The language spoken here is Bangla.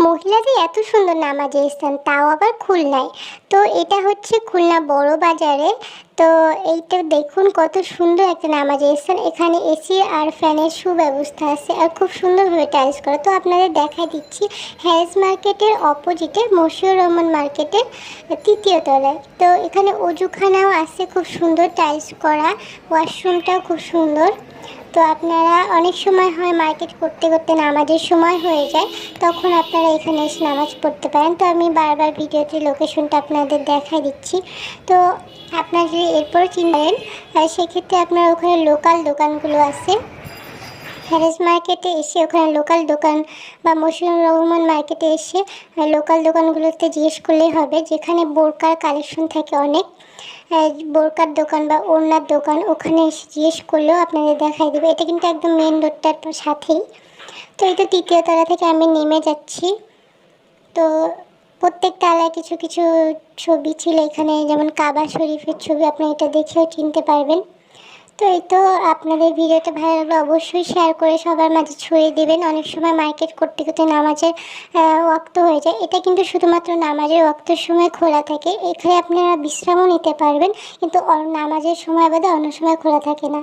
মহিলাদের এত সুন্দর নামাজের স্থান তাও আবার খুলনায়। তো এটা হচ্ছে খুলনা বড় বাজারে তো এইটা দেখুন কত সুন্দর একটা নামাজ স্থান এখানে এসি আর ফ্যানের সুব্যবস্থা আছে আর খুব সুন্দরভাবে টাইলস করা। তো আপনাদের দেখা দিচ্ছি হ্যারিস মার্কেটের অপোজিটে মশিউর রহমান মার্কেটের তৃতীয় তলায়। তো এখানে অজুখানাও আছে খুব সুন্দর টাইলস করা। ওয়াশরুমটাও খুব সুন্দর। তো আপনারা অনেক সময় হয় মার্কেট করতে করতে নামাজের সময় হয়ে যায়, তখন আপনারা এখানে এসে নামাজ পড়তে পারেন। তো আমি বারবার ভিডিওতে লোকেশনটা আপনাদের দেখাই দিচ্ছি। তো আপনারা যদি এরপর চিনেন সেক্ষেত্রে আপনার ওখানে লোকাল দোকানগুলো আছে। হ্যারেস মার্কেটে এসে ওখানে লোকাল দোকান বা মশিউর রহমান মার্কেটে এসে লোকাল দোকানগুলোতে জিজ্ঞেস করলেই হবে, যেখানে বোরকার কালেকশন থাকে অনেক। বোরকার দোকান বা ওড়নার দোকান, ওখানে এসে জিজ্ঞেস করলেও আপনাদের দেখাই দেবে। এটা কিন্তু একদম মেন রোডটার সাথেই। তো এই তো তৃতীয় তলা থেকে আমি নেমে যাচ্ছি। তো প্রত্যেক তালায় কিছু কিছু ছবি ছিল এখানে, যেমন কাবা শরীফের ছবি, আপনি এটা দেখেও চিনতে পারবেন। তো এই তো আপনাদের ভিডিওটা ভালো লাগলে অবশ্যই শেয়ার করে সবার মাঝে ছড়িয়ে দেবেন। অনেক সময় মার্কেট করতে করতে নামাজের ওয়াক্ত হয়ে যায়। এটা কিন্তু শুধুমাত্র নামাজের ওয়াক্তের সময় খোলা থাকে। এখানে আপনারা বিশ্রামও নিতে পারবেন, কিন্তু নামাজের সময় বাদে অন্য সময় খোলা থাকে না।